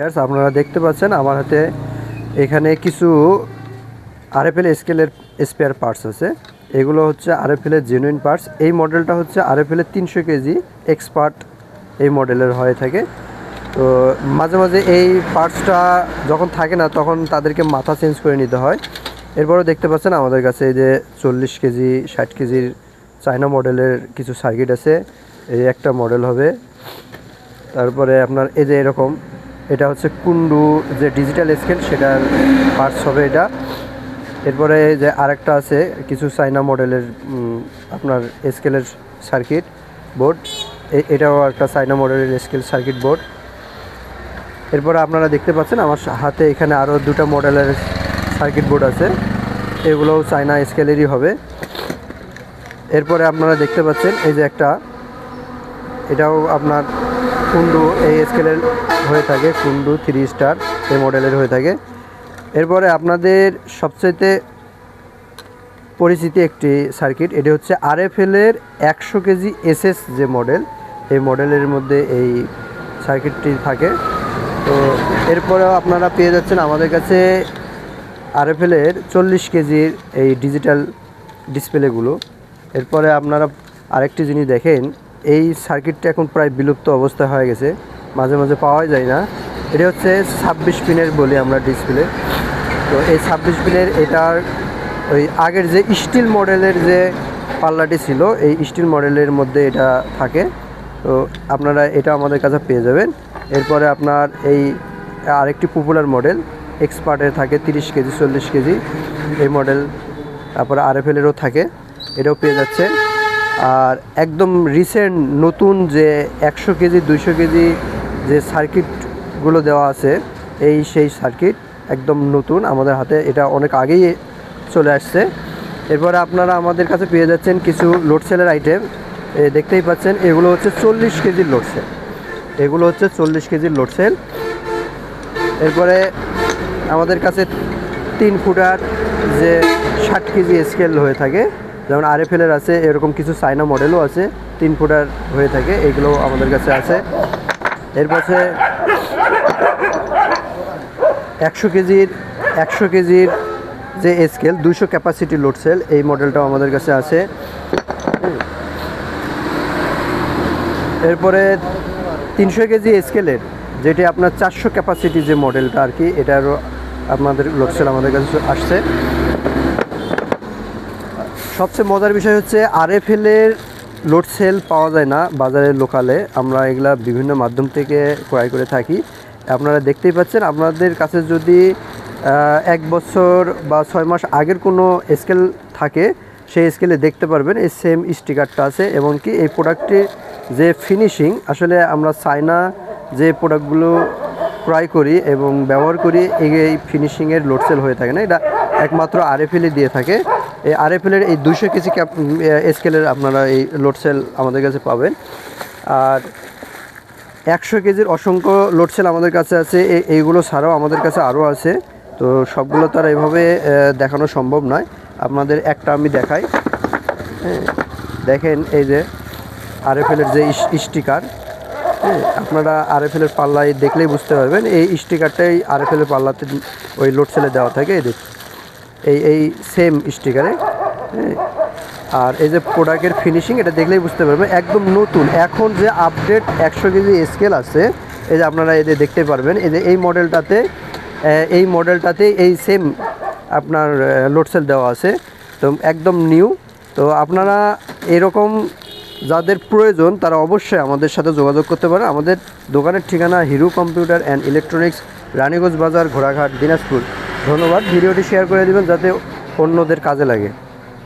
Yes, আপনারা দেখতে পাচ্ছেন আমার হাতে এখানে কিছু আরএফএল স্কেলের স্পেয়ার পার্টস আছে। এগুলো হচ্ছে আরএফএল এর জেনুইন পার্টস এই মডেলটা হচ্ছে আরএফএল এর তিনশো কেজি এক্সপার্ট এই মডেলের হয়ে থাকে। তো মাঝে মাঝে এই পার্টসটা যখন থাকে না তখন তাদেরকে মাথা চেঞ্জ করে নিতে হয়। এরপরও দেখতে পাচ্ছেন আমাদের কাছে এই যে চল্লিশ কেজি ষাট কেজির চায়না মডেলের কিছু সার্কিট আছে। এই একটা মডেল হবে। তারপরে আপনার এই যে এরকম এটা হচ্ছে কুন্ডু যে ডিজিটাল স্কেল সেটার পার্টস হবে এটা। এরপরে যে আরেকটা আছে, কিছু চাইনা মডেলের আপনার স্কেলের সার্কিট বোর্ড এটাও একটা চাইনা মডেলের স্কেল সার্কিট বোর্ড এরপরে আপনারা দেখতে পাচ্ছেন, আমার হাতে এখানে আরও দুটো মডেলের সার্কিট বোর্ড আছে। এগুলোও চাইনা স্কেলেরই হবে। এরপরে আপনারা দেখতে পাচ্ছেন, এই যে একটা, এটাও আপনার কুন্ডু এই স্কেলের হয়ে থাকে, কুন্ডু থ্রি স্টার এই মডেলের হয়ে থাকে। এরপরে আপনাদের সবচাইতে পরিচিত একটি সার্কিট এটি হচ্ছে আরএফএল এর একশো কেজি এসএস যে মডেল এই মডেলের মধ্যে এই সার্কিটটি থাকে। তো এরপরেও আপনারা পেয়ে যাচ্ছেন আমাদের কাছে আরএফএল এর চল্লিশ কেজির এই ডিজিটাল ডিসপ্লেগুলো এরপরে আপনারা আরেকটি জিনিস দেখেন এই সার্কিটটা এখন প্রায় বিলুপ্ত অবস্থা হয়ে গেছে। মাঝে মাঝে পাওয়া যায় না। এটা হচ্ছে ছাব্বিশ পিনের বলি আমরা ডিসপ্লে। তো এই ছাব্বিশ পিনের এটার ওই আগের যে স্টিল মডেলের যে পাল্লাটি ছিল, এই স্টিল মডেলের মধ্যে এটা থাকে। তো আপনারা এটা আমাদের কাছে পেয়ে যাবেন। এরপরে আপনার এই আরেকটি পপুলার মডেল এক্সপার্টের থাকে, তিরিশ কেজি, চল্লিশ কেজি। এই মডেল তারপরে আর আরএফএলেরও থাকে। এটাও পেয়ে যাচ্ছে আর একদম রিসেন্ট নতুন যে একশো কেজি, দুইশো কেজি যে সার্কিটগুলো দেওয়া আছে, এই সেই সার্কিট একদম নতুন আমাদের হাতে। এটা অনেক আগেই চলে আসছে। এরপরে আপনারা আমাদের কাছে পেয়ে যাচ্ছেন কিছু লোড সেলের আইটেম দেখতেই পাচ্ছেন, এগুলো হচ্ছে চল্লিশ কেজির লোড সেল এগুলো হচ্ছে চল্লিশ কেজির লোড সেল এরপরে আমাদের কাছে তিন ফুটার যে ষাট কেজি স্কেল হয়ে থাকে। যেমন আর আরএফএলের আছে, এরকম কিছু চাইনা মডেলও আছে, তিন ফুটার হয়ে থাকে এগুলো আমাদের কাছে আছে। এর পাশে একশো কেজির একশো কেজির যে স্কেল দুশো ক্যাপাসিটি লোড সেল এই মডেলটাও আমাদের কাছে আছে। এরপরে তিনশো কেজি স্কেলের যেটি আপনার চারশো ক্যাপাসিটি যে মডেলটা আর কি, এটারও আপনাদের লোড সেল আমাদের কাছে আসছে। সবচেয়ে মজার বিষয় হচ্ছে আরএফএল এর লোড সেল পাওয়া যায় না বাজারের লোকালে। আমরা এগুলা বিভিন্ন মাধ্যম থেকে ক্রয় করে থাকি। আপনারা দেখতেই পাচ্ছেন, আপনাদের কাছে যদি এক বছর বা ছয় মাস আগের কোনো স্কেল থাকে, সেই স্কেলে দেখতে পারবেন এই সেম স্টিকারটা আছে এবং কি এই প্রোডাক্টটির যে ফিনিশিং, আসলে আমরা চাইনা যে প্রোডাক্টগুলো ক্রয় করি এবং ব্যবহার করি, এই ফিনিশিংয়ের লোড সেল হয়ে থাকে না। এটা একমাত্র আরএফএলই দিয়ে থাকে। এই আরএফএলের এই দুশো কেজি ক্যাপ স্কেলের আপনারা এই লোড সেল আমাদের কাছে পাবেন। আর একশো কেজির অসংখ্য লোড সেল আমাদের কাছে আছে এইগুলো ছাড়াও আমাদের কাছে আরও আছে। তো সবগুলো তো আর এভাবে দেখানো সম্ভব নয়। আপনাদের একটা আমি দেখাই। হ্যাঁ, দেখেন এই যে আরএফএলের যে স্টিকার। হ্যাঁ আপনারা আরএফএলের পাল্লায় দেখলেই বুঝতে পারবেন এই স্টিকারটাই আরএফএলের পাল্লাতে ওই লোড সেলে দেওয়া থাকে এই দেখুন। এই এই সেম স্টিকারে হ্যাঁ? আর এই যে প্রোডাক্টের ফিনিশিং এটা দেখলেই বুঝতে পারবেন, একদম নতুন। এখন যে আপডেট একশো কেজি স্কেল আছে, এই যে আপনারা এদের দেখতে পারবেন, এই যে এই মডেলটাতে এই মডেলটাতে এই সেম আপনার লোড সেল দেওয়া আছে। তো একদম নিউ তো আপনারা এরকম যাদের প্রয়োজন, তারা অবশ্যই আমাদের সাথে যোগাযোগ করতে পারে আমাদের দোকানের ঠিকানা hero computer and electronics, Raniganj Bazar, ঘোড়াঘাট, Dinajpur. ধন্যবাদ। ভিডিওটি শেয়ার করে দেবেন যাতে অন্যদের কাজে লাগে।